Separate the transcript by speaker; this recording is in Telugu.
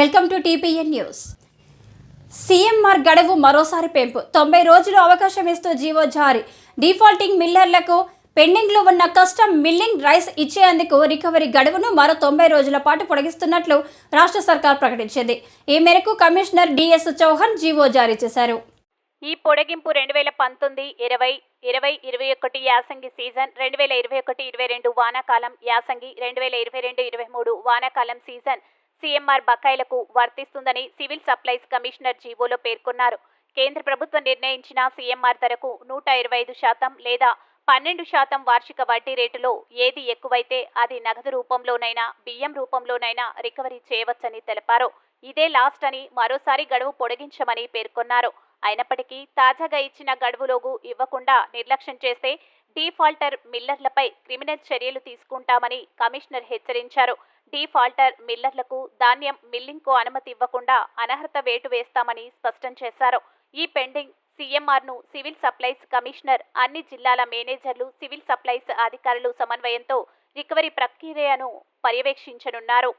Speaker 1: Welcome to TPN news. CMR గడువు మరోసారి పెంపు. తొంభై రోజులు అవకాశం ఇస్తూ జీవో జారీ. డిఫాల్టింగ్ మిల్లర్లకు పెండింగ్లో ఉన్న కస్టమ్ మిల్లింగ్ రైస్ ఇచ్చేందుకు రికవరీ గడువును మరో తొంభై రోజుల పాటు పొడిగిస్తున్నట్లు రాష్ట్ర సర్కార్ ప్రకటించింది. ఈ మేరకు కమిషనర్ డిఎస్ చౌహాన్ జీవో జారీ చేశారు.
Speaker 2: ఈ పొడిగింపు రెండు వేల పంతొమ్మిది ఇరవై ఇరవై ఇరవై ఒకటి యాసంగి సీజన్ రెండు వేల ఇరవై ఒకటి ఇరవై రెండు వానాకాలం యాసంగి రెండు వేల ఇరవై రెండు ఇరవై మూడు వానాకాలం సీజన్ సీఎంఆర్ బకాయిలకు వర్తిస్తుందని సివిల్ సప్లైస్ కమిషనర్ జీవోలో పేర్కొన్నారు. కేంద్ర ప్రభుత్వం నిర్ణయించిన సీఎంఆర్ ధరకు నూట ఇరవై ఐదు శాతం లేదా పన్నెండు శాతం వార్షిక వడ్డీ రేటులో ఏది ఎక్కువైతే అది నగదు రూపంలోనైనా బియ్యం రూపంలోనైనా రికవరీ చేయవచ్చని తెలిపారు. ఇదే లాస్ట్ అని మరోసారి గడువు పొడిగించమని పేర్కొన్నారు. అయినప్పటికీ తాజాగా ఇచ్చిన గడువులోగు ఇవ్వకుండా నిర్లక్ష్యం చేస్తే డీఫాల్టర్ మిల్లర్లపై క్రిమినల్ చర్యలు తీసుకుంటామని కమిషనర్ హెచ్చరించారు. డీఫాల్టర్ మిల్లర్లకు ధాన్యం మిల్లింగ్కు అనుమతి ఇవ్వకుండా అనర్హత వేటు వేస్తామని స్పష్టం చేశారు. ఈ పెండింగ్ సీఎంఆర్ను సివిల్ సప్లైస్ కమిషనర్ అన్ని జిల్లాల మేనేజర్లు సివిల్ సప్లైస్ అధికారులు సమన్వయంతో రికవరీ ప్రక్రియను పర్యవేక్షించనున్నారు.